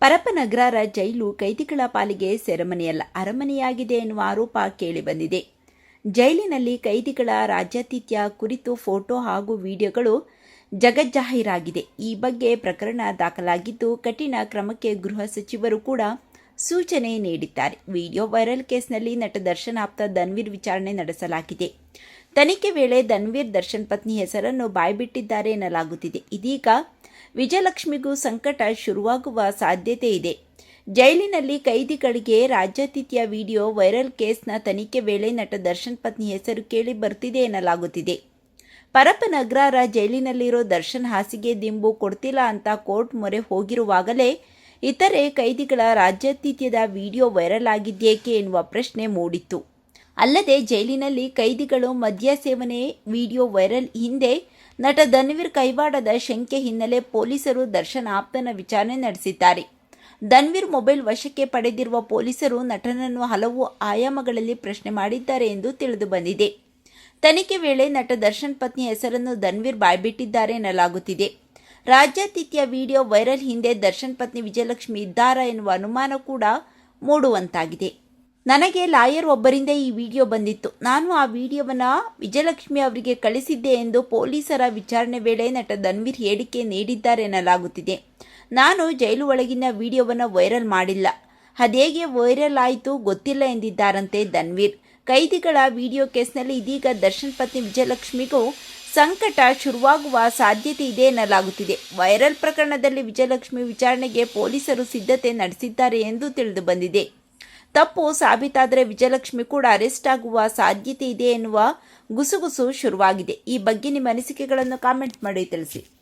ಪರಪ್ಪನಗರ ಜೈಲು ಕೈದಿಗಳ ಪಾಲಿಗೆ ಸೆರೆಮನೆಯಲ್ಲ ಅರಮನೆಯಾಗಿದೆ ಎನ್ನುವ ಆರೋಪ ಕೇಳಿಬಂದಿದೆ ಜೈಲಿನಲ್ಲಿ ಕೈದಿಗಳ ರಾಜ್ಯಾತಿಥ್ಯ ಕುರಿತು ಫೋಟೋ ಹಾಗೂ ವಿಡಿಯೋಗಳು ಜಗಜ್ಜಾಹೀರಾಗಿದೆ. ಈ ಬಗ್ಗೆ ಪ್ರಕರಣ ದಾಖಲಾಗಿದ್ದು, ಕಠಿಣ ಕ್ರಮಕ್ಕೆ ಗೃಹ ಸಚಿವರು ಕೂಡ ಸೂಚನೆ ನೀಡಿದ್ದಾರೆ. ವಿಡಿಯೋ ವೈರಲ್ ಕೇಸ್ನಲ್ಲಿ ನಟ ದರ್ಶನ್ ಆಪ್ತ ಧನ್ವೀರ್ ವಿಚಾರಣೆ ನಡೆಸಲಾಗಿದೆ. ತನಿಖೆ ವೇಳೆ ಧನ್ವೀರ್ ದರ್ಶನ್ ಪತ್ನಿ ಹೆಸರನ್ನು ಬಾಯ್ಬಿಟ್ಟಿದ್ದಾರೆ ಎನ್ನಲಾಗುತ್ತಿದೆ. ಇದೀಗ ವಿಜಯಲಕ್ಷ್ಮಿಗೂ ಸಂಕಟ ಶುರುವಾಗುವ ಸಾಧ್ಯತೆ ಇದೆ. ಜೈಲಿನಲ್ಲಿ ಕೈದಿಗಳಿಗೆ ರಾಜ್ಯಾತಿಥ್ಯ ವಿಡಿಯೋ ವೈರಲ್ ಕೇಸ್ನ ತನಿಖೆ ವೇಳೆ ನಟ ದರ್ಶನ್ ಪತ್ನಿ ಹೆಸರು ಕೇಳಿ ಬರ್ತಿದೆ ಎನ್ನಲಾಗುತ್ತಿದೆ. ಪರಪ್ಪನಗರ ಜೈಲಿನಲ್ಲಿರೋ ದರ್ಶನ್ ಹಾಸಿಗೆ ದಿಂಬು ಕೊಡ್ತಿಲ್ಲ ಅಂತ ಕೋರ್ಟ್ ಮೊರೆ ಹೋಗಿರುವಾಗಲೇ ಇತರೆ ಕೈದಿಗಳ ರಾಜ್ಯಾತಿಥ್ಯದ ವಿಡಿಯೋ ವೈರಲ್ ಆಗಿದ್ದೇಕೆ ಎನ್ನುವ ಪ್ರಶ್ನೆ ಮೂಡಿತ್ತು. ಅಲ್ಲದೆ ಜೈಲಿನಲ್ಲಿ ಕೈದಿಗಳು ಮದ್ಯ ಸೇವನೆ ವಿಡಿಯೋ ವೈರಲ್ ಹಿಂದೆ ನಟ ಧನ್ವೀರ್ ಕೈವಾಡದ ಶಂಕೆ ಹಿನ್ನೆಲೆ ಪೊಲೀಸರು ದರ್ಶನ್ ಆಪ್ತನ ವಿಚಾರಣೆ ನಡೆಸಿದ್ದಾರೆ. ಧನ್ವೀರ್ ಮೊಬೈಲ್ ವಶಕ್ಕೆ ಪಡೆದಿರುವ ಪೊಲೀಸರು ನಟನನ್ನು ಹಲವು ಆಯಾಮಗಳಲ್ಲಿ ಪ್ರಶ್ನೆ ಮಾಡಿದ್ದಾರೆ ಎಂದು ತಿಳಿದು ಬಂದಿದೆ. ತನಿಖೆ ವೇಳೆ ನಟ ದರ್ಶನ್ ಪತ್ನಿ ಹೆಸರನ್ನು ಧನ್ವೀರ್ ಬಾಯ್ಬಿಟ್ಟಿದ್ದಾರೆ ಎನ್ನಲಾಗುತ್ತಿದೆ. ರಾಜ್ಯಾತಿಥ್ಯ ವಿಡಿಯೋ ವೈರಲ್ ಹಿಂದೆ ದರ್ಶನ್ ಪತ್ನಿ ವಿಜಯಲಕ್ಷ್ಮಿ ಇದ್ದಾರಾ ಎನ್ನುವ ಅನುಮಾನ ಕೂಡ ಮೂಡುವಂತಾಗಿದೆ. ನನಗೆ ಲಾಯರ್ ಒಬ್ಬರಿಂದ ಈ ವಿಡಿಯೋ ಬಂದಿತ್ತು. ನಾನು ಆ ವಿಡಿಯೋವನ್ನು ವಿಜಯಲಕ್ಷ್ಮಿ ಅವರಿಗೆ ಕಳಿಸಿದ್ದೆ ಎಂದು ಪೊಲೀಸರ ವಿಚಾರಣೆ ವೇಳೆ ನಟ ಧನ್ವೀರ್ ಹೇಳಿಕೆ ನೀಡಿದ್ದಾರೆ ಎನ್ನಲಾಗುತ್ತಿದೆ. ನಾನು ಜೈಲು ಒಳಗಿನ ವಿಡಿಯೋವನ್ನು ವೈರಲ್ ಮಾಡಿಲ್ಲ. ಅದೇಗೆ ವೈರಲ್ ಆಯಿತು ಗೊತ್ತಿಲ್ಲ ಎಂದಿದ್ದಾರಂತೆ ಧನ್ವೀರ್. ಕೈದಿಗಳ ವಿಡಿಯೋ ಕೇಸ್ನಲ್ಲಿ ಇದೀಗ ದರ್ಶನ್ ಪತ್ನಿ ವಿಜಯಲಕ್ಷ್ಮಿಗೂ ಸಂಕಟ ಶುರುವಾಗುವ ಸಾಧ್ಯತೆ ಇದೆ ಎನ್ನಲಾಗುತ್ತಿದೆ. ವೈರಲ್ ಪ್ರಕರಣದಲ್ಲಿ ವಿಜಯಲಕ್ಷ್ಮಿ ವಿಚಾರಣೆಗೆ ಪೊಲೀಸರು ಸಿದ್ಧತೆ ನಡೆಸಿದ್ದಾರೆ ಎಂದು ತಿಳಿದು ಬಂದಿದೆ. ತಪ್ಪು ಸಾಬೀತಾದರೆ ವಿಜಯಲಕ್ಷ್ಮಿ ಕೂಡ ಅರೆಸ್ಟ್ ಆಗುವ ಸಾಧ್ಯತೆ ಇದೆ ಎನ್ನುವ ಗುಸುಗುಸು ಶುರುವಾಗಿದೆ. ಈ ಬಗ್ಗೆ ನಿಮ್ಮ ಅನಿಸಿಕೆಗಳನ್ನು ಕಾಮೆಂಟ್ ಮಾಡಿ ತಿಳಿಸಿ.